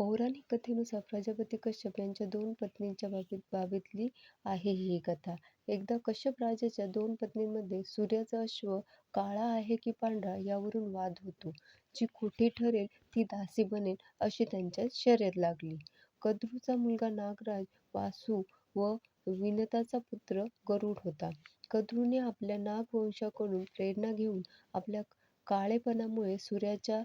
पौराणिक कथेनुसार प्रजापती कश्यप यांच्या दोन पत्नींच्या बाबतीत बाबीतली आहे ही कथा. एकदा कश्यप राजाच्या दोन पत्नींमध्ये सूर्याचा अश्व काळा आहे की पांढरा यावरून वाद होतो. जी खोटी ठरेल ती दासी बनेल अशी त्यांच्यात शर्यत लागली. कद्रूचा मुलगा नागराज वासू व विनताचा पुत्र गरुड होता. कद्रूने आपल्या नागवंशाकडून प्रेरणा घेऊन आपल्या काळेपणामुळे सूर्याच्या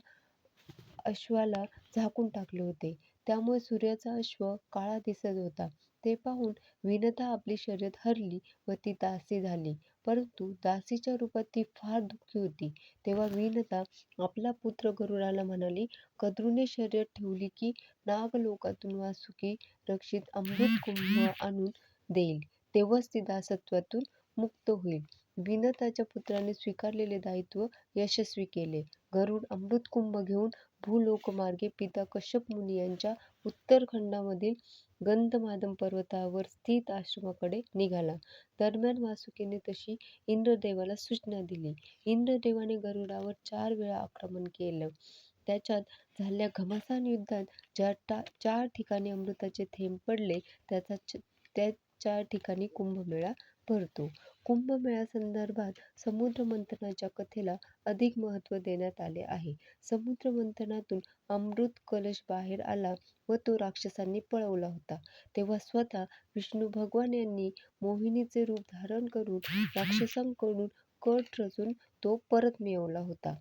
अश्वाला झाकून टाकले होते. त्यामुळे सूर्याचा अश्व काळा दिसत होता. ते पाहून विनता आपली शर्यत हरली व ती दासी झाली. परंतु दासीच्या रूपात ती फार दुःखी होती. तेव्हा विनता आपला पुत्र गरुडाला म्हणाली, कद्रूने शर्यत ठेवली की नागलोकातून वासुकी रक्षित अमृत कुंभ आणून देईल, तेव्हाच ती दासत्वातून मुक्त होईल. विनताच्या पुत्राने स्वीकारलेले दायित्व यशस्वी केले. गरुड अमृतकुंभ घेऊन भूलोकमार्गे पिता कश्यप मुनी यांच्या उत्तरखंडामधील गंधमाधम पर्वतावर स्थित आश्रमाकडे निघाला. दरम्यान वासुकीने तशी इंद्रदेवाला सूचना दिली. इंद्रदेवाने गरुडावर चार वेळा आक्रमण केलं. त्याच्यात झालेल्या घमासान युद्धात ज्या चार ठिकाणी अमृताचे थेंब पडले त्याचा त्या चार ठिकाणी कुंभमेळा भरतो. कुंभमेळ्यासंदर्भात समुद्रमंथनाच्या कथेला अधिक महत्त्व देण्यात आले आहे. समुद्रमंथनातून अमृत कलश बाहेर आला व तो राक्षसांनी पळवला होता, तेव्हा स्वतः विष्णू भगवान यांनी मोहिनीचे रूप धारण करून राक्षसांकडून कट रचून तो परत मिळवला होता.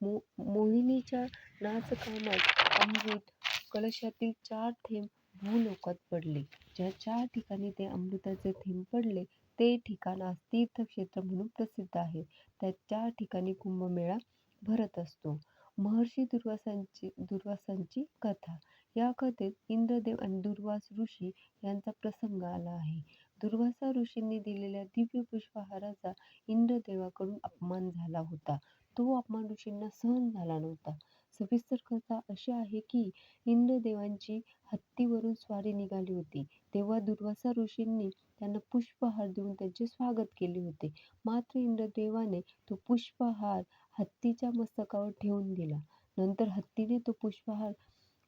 मो मोहिनीच्या नाचकामात अमृत कलशातील चार थेंब भूलोकात पडले. ज्या चार ठिकाणी ते अमृताचे थेंब पडले ते ठिकाण आज तीर्थक्षेत्र म्हणून प्रसिद्ध आहे. त्या चार ठिकाणी कुंभमेळा भरत असतो. महर्षी दुर्वासांची कथा. या कथेत इंद्रदेव आणि दुर्वास ऋषी यांचा प्रसंग आला आहे. दुर्वासा ऋषींनी दिलेल्या दिव्य पुष्पहाराचा इंद्रदेवाकडून अपमान झाला होता. तो अपमान ऋषींना सहन झाला नव्हता. सविस्तर कथा अशी आहे की इंद्रदेवांची हत्तीवरून स्वारी निघाली होती. तेव्हा दुर्वासा ऋषींनी त्यांना पुष्पहार देऊन त्यांचे स्वागत केले होते. मात्र इंद्रदेवाने तो पुष्पहार हत्तीच्या मस्तकावर ठेवून दिला. नंतर हत्तीने तो पुष्पहार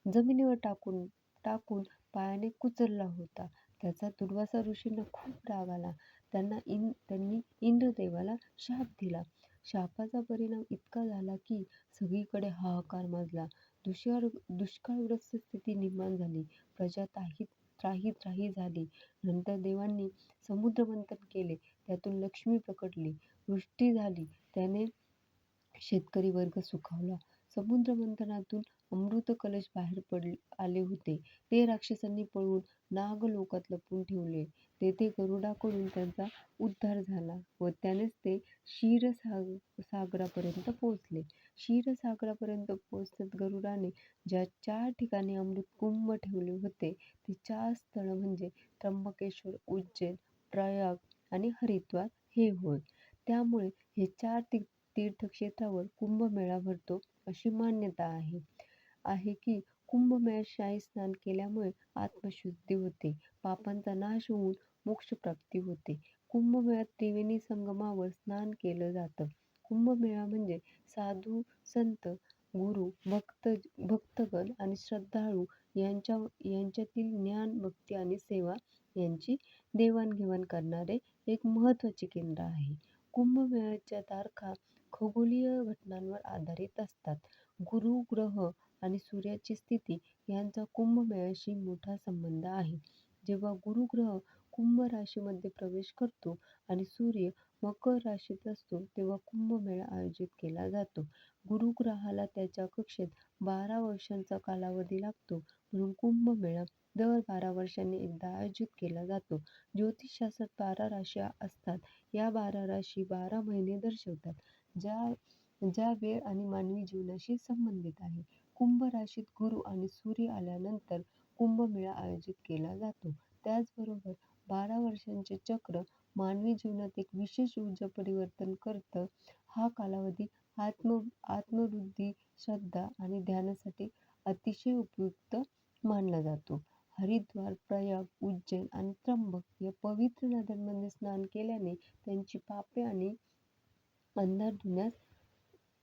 जमिनीवर टाकून टाकून पायाने कुचलला होता. त्याचा दुर्वासा ऋषींना खूप राग आला. त्यांनी इंद्रदेवाला शाप दिला. शापाचा परिणाम इतका झाला की सगळीकडे हाहाकार माजला. दुष्काळग्रस्त स्थिती निर्माण झाली. प्रजा त्राही-त्राही झाली. नंतर देवांनी समुद्रमंथन केले. त्यातून लक्ष्मी प्रकटली. वृष्टी झाली. त्याने शेतकरी वर्ग सुखावला. समुद्रमंथनातून अमृत कलश बाहेर आले होते. ते राक्षसांनी पळवून नागलोकात लपून ठेवले. तेथे गरुडाकडून त्यांचा उद्धार झाला व त्यानेच ते क्षीरसाग सागरापर्यंत पोहोचले. क्षीरसागरापर्यंत पोहोचत गरुडाने ज्या चार ठिकाणी अमृत कुंभ ठेवले होते ते चार स्थळं म्हणजे त्र्यंबकेश्वर, उज्जैन, प्रयाग आणि हरिद्वार हे होय. त्यामुळे हे चार ती तीर्थक्षेत्रावर कुंभमेळा भरतो अशी मान्यता आहे आहे की कुंभमेळ्यात शाही स्नान केल्यामुळे आत्मशुद्धी होते, पापांचा नाश होऊन मोक्षप्राप्ती होते. कुंभमेळ्यात त्रिवेणी संगमावर स्नान केलं जातं. कुंभमेळा म्हणजे साधू संत, गुरु भक्त भक्तगण आणि श्रद्धाळू यांच्या यांच्यातील ज्ञान, भक्ती आणि सेवा यांची देवाणघेवाण करणारे एक महत्त्वाचे केंद्र आहे. कुंभमेळ्याच्या तारखा खगोलीय घटनांवर आधारित असतात. गुरू ग्रह आणि सूर्याची स्थिती यांचा कुंभमेळ्याशी मोठा संबंध आहे. जेव्हा गुरू ग्रह कुंभ राशीमध्ये प्रवेश करतो आणि सूर्य मकर राशीत असतो तेव्हा कुंभमेळा आयोजित केला जातो. गुरूग्रहाला त्याच्या कक्षेत बारा वर्षांचा कालावधी लागतो म्हणून कुंभमेळा दर बारा वर्षांनी एकदा आयोजित केला जातो. ज्योतिषशास्त्रात बारा राशी असतात. या बारा राशी बारा महिने दर्शवतात, ज्या ज्या वेळ आणि मानवी जीवनाशी संबंधित आहे कुंभ राशीत गुरू आणि सूर्य आल्यानंतर कुंभमेळा आयोजित केला जातो. त्याचबरोबर बारा वर्षांचे चक्र मानवी जीवनात एक विशेष ऊर्जा परिवर्तन करतं. हा कालावधी आत्म आत्मवृद्धी, श्रद्धा आणि ध्यानासाठी अतिशय उपयुक्त मानला जातो. हरिद्वार, प्रयाग, उज्जैन आणि त्र्यंबक या पवित्र नद्यांमध्ये स्नान केल्याने त्यांची पापे आणि अंधार धुण्यास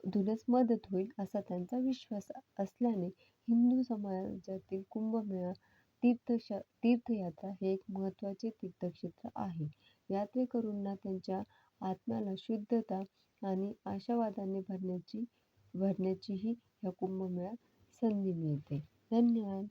धुण्यास मदत होईल असा त्यांचा विश्वास असल्याने हिंदू समाजातील कुंभमेळा तीर्थ तीर्थयात्रा हे एक महत्त्वाचे तीर्थक्षेत्र आहे. यात्रेकरूंना त्यांच्या आत्म्याला शुद्धता आणि आशावादाने भरण्याची भरण्याचीही या कुंभमेळ्यात संधी मिळते. धन्यवाद.